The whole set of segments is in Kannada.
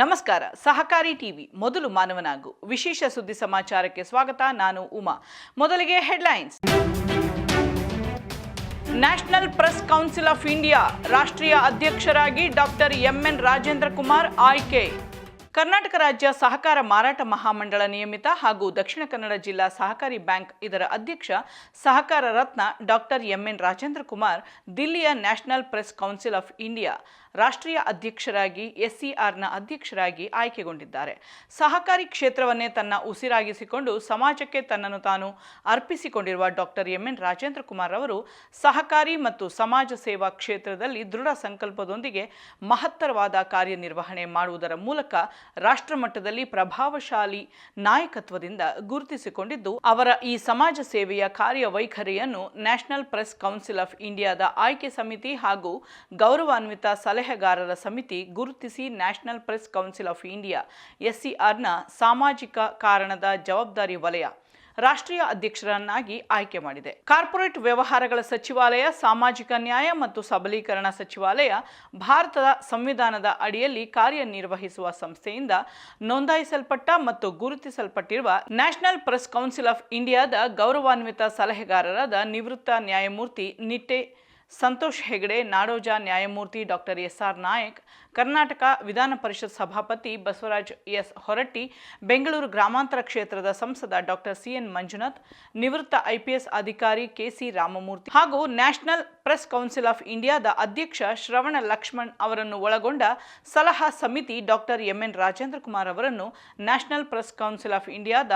ನಮಸ್ಕಾರ. ಸಹಕಾರಿ ಟಿವಿ ಮೊದಲು ಮಾನವನಾಗು. ವಿಶೇಷ ಸುದ್ದಿ ಸಮಾಚಾರಕ್ಕೆ ಸ್ವಾಗತ. ನಾನು ಉಮಾ. ಮೊದಲಿಗೆ headlines. National Press Council of India ರಾಷ್ಟ್ರೀಯ ಅಧ್ಯಕ್ಷರಾಗಿ ಡಾಕ್ಟರ್ ಎಂಎನ್ ರಾಜೇಂದ್ರ ಕುಮಾರ್ ಆಯ್ಕೆ. ಕರ್ನಾಟಕ ರಾಜ್ಯ ಸಹಕಾರ ಮಾರಾಟ ಮಹಾಮಂಡಳ ನಿಯಮಿತ ಹಾಗೂ ದಕ್ಷಿಣ ಕನ್ನಡ ಜಿಲ್ಲಾ ಸಹಕಾರಿ ಬ್ಯಾಂಕ್ ಇದರ ಅಧ್ಯಕ್ಷ ಸಹಕಾರ ರತ್ನ doctor M N Rajendra Kumar, ದಿಲ್ಲಿಯ National Press Council of India ರಾಷ್ಟ್ರೀಯ ಅಧ್ಯಕ್ಷರಾಗಿ, ಎಸ್ಸಿಆರ್ನ ಅಧ್ಯಕ್ಷರಾಗಿ ಆಯ್ಕೆಗೊಂಡಿದ್ದಾರೆ. ಸಹಕಾರಿ ಕ್ಷೇತ್ರವನ್ನೇ ತನ್ನ ಉಸಿರಾಗಿಸಿಕೊಂಡು ಸಮಾಜಕ್ಕೆ ತನ್ನನ್ನು ತಾನು ಅರ್ಪಿಸಿಕೊಂಡಿರುವ doctor M N Rajendra Kumar ಅವರು ಸಹಕಾರಿ ಮತ್ತು ಸಮಾಜ ಸೇವಾ ಕ್ಷೇತ್ರದಲ್ಲಿ ದೃಢ ಸಂಕಲ್ಪದೊಂದಿಗೆ ಮಹತ್ತರವಾದ ಕಾರ್ಯನಿರ್ವಹಣೆ ಮಾಡುವುದರ ಮೂಲಕ ರಾಷ್ಟ್ರ ಮಟ್ಟದಲ್ಲಿ ಪ್ರಭಾವಶಾಲಿ ನಾಯಕತ್ವದಿಂದ ಗುರುತಿಸಿಕೊಂಡಿದ್ದು, ಅವರ ಈ ಸಮಾಜ ಸೇವೆಯ ಕಾರ್ಯವೈಖರಿಯನ್ನು ನ್ಯಾಷನಲ್ ಪ್ರೆಸ್ ಕೌನ್ಸಿಲ್ ಆಫ್ ಇಂಡಿಯಾದ ಆಯ್ಕೆ ಸಮಿತಿ ಹಾಗೂ ಗೌರವಾನ್ವಿತ ಸಲಹೆಗಾರರ ಸಮಿತಿ ಗುರುತಿಸಿ National Press Council of India, ಎಸ್ಸಿಆರ್ನ ಸಾಮಾಜಿಕ ಕಾರಣದ ಜವಾಬ್ದಾರಿ ವಲಯ ರಾಷ್ಟ್ರೀಯ ಅಧ್ಯಕ್ಷರನ್ನಾಗಿ ಆಯ್ಕೆ ಮಾಡಿದೆ. ಕಾರ್ಪೊರೇಟ್ ವ್ಯವಹಾರಗಳ ಸಚಿವಾಲಯ, ಸಾಮಾಜಿಕ ನ್ಯಾಯ ಮತ್ತು ಸಬಲೀಕರಣ ಸಚಿವಾಲಯ ಭಾರತದ ಸಂವಿಧಾನದ ಅಡಿಯಲ್ಲಿ ಕಾರ್ಯನಿರ್ವಹಿಸುವ ಸಂಸ್ಥೆಯಿಂದ ನೋಂದಾಯಿಸಲ್ಪಟ್ಟ ಮತ್ತು ಗುರುತಿಸಲ್ಪಟ್ಟಿರುವ ನ್ಯಾಷನಲ್ ಪ್ರೆಸ್ ಕೌನ್ಸಿಲ್ ಆಫ್ ಇಂಡಿಯಾದ ಗೌರವಾನ್ವಿತ ಸಲಹೆಗಾರರಾದ ನಿವೃತ್ತ ನ್ಯಾಯಮೂರ್ತಿ ನಿಟ್ಟೆ ಸಂತೋಷ್ ಹೆಗಡೆ, ನಾಡೋಜ ನ್ಯಾಯಮೂರ್ತಿ doctor S R Nayak, Karnataka Vidhana Parishat ಸಭಾಪತಿ ಬಸವರಾಜ್ ಎಸ್ ಹೊರಟ್ಟಿ, ಬೆಂಗಳೂರು ಗ್ರಾಮಾಂತರ ಕ್ಷೇತ್ರದ ಸಂಸದ ಡಾಕ್ಟರ್ ಸಿಎನ್ ಮಂಜುನಾಥ್, ನಿವೃತ್ತ ಐಪಿಎಸ್ ಅಧಿಕಾರಿ ಕೆಸಿ ರಾಮಮೂರ್ತಿ ಹಾಗೂ ನ್ಯಾಷನಲ್ ಪ್ರೆಸ್ ಕೌನ್ಸಿಲ್ ಆಫ್ ಇಂಡಿಯಾದ ಅಧ್ಯಕ್ಷ ಶ್ರವಣ ಲಕ್ಷ್ಮಣ್ ಅವರನ್ನು ಒಳಗೊಂಡ ಸಲಹಾ ಸಮಿತಿ ಡಾಕ್ಟರ್ ಎಂಎನ್ ರಾಜೇಂದ್ರ ಕುಮಾರ್ ಅವರನ್ನು ನ್ಯಾಷನಲ್ ಪ್ರೆಸ್ ಕೌನ್ಸಿಲ್ ಆಫ್ ಇಂಡಿಯಾದ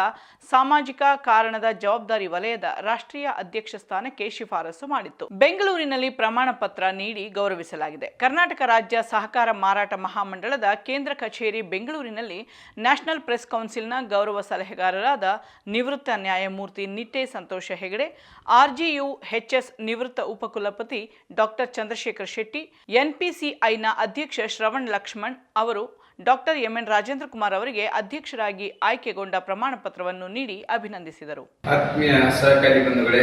ಸಾಮಾಜಿಕ ಕಾರಣದ ಜವಾಬ್ದಾರಿ ವಲಯದ ರಾಷ್ಟ್ರೀಯ ಅಧ್ಯಕ್ಷ ಸ್ಥಾನಕ್ಕೆ ಶಿಫಾರಸು ಮಾಡಿತ್ತು. ಬೆಂಗಳೂರಿನಲ್ಲಿ ಪ್ರಮಾಣ ಪತ್ರ ನೀಡಿ ಗೌರವಿಸಲಾಗಿದೆ. ಕರ್ನಾಟಕ ರಾಜ್ಯ ಸಹಕಾರ ಮಾರಾಟ ಮಹಾಮಂಡಳದ ಕೇಂದ್ರ ಕಚೇರಿ ಬೆಂಗಳೂರಿನಲ್ಲಿ ನ್ಯಾಷನಲ್ ಪ್ರೆಸ್ ಕೌನ್ಸಿಲ್ನ ಗೌರವ ಸಲಹೆಗಾರರಾದ ನಿವೃತ್ತ ನ್ಯಾಯಮೂರ್ತಿ ನಿಟ್ಟೆ ಸಂತೋಷ ಹೆಗಡೆ, ಆರ್ಜಿಯು ಎಚ್ಎಸ್ ನಿವೃತ್ತ ಉಪಕುಲಪತಿ ಡಾಕ್ಟರ್ ಚಂದ್ರಶೇಖರ್ ಶೆಟ್ಟಿ, ಎನ್ಪಿಸಿಐನ ಅಧ್ಯಕ್ಷ ಶ್ರವಣ್ ಲಕ್ಷ್ಮಣ್ ಅವರು, ಡಾಕ್ಟರ್ ಎಂಎನ್ ರಾಜೇಂದ್ರ ಕುಮಾರ್ ಅವರಿಗೆ ಅಧ್ಯಕ್ಷರಾಗಿ ಆಯ್ಕೆಗೊಂಡ ಪ್ರಮಾಣ ಪತ್ರವನ್ನು ನೀಡಿ ಅಭಿನಂದಿಸಿದರು. ಆತ್ಮೀಯ ಸಹಕಾರಿ ಬಂಧುಗಳೇ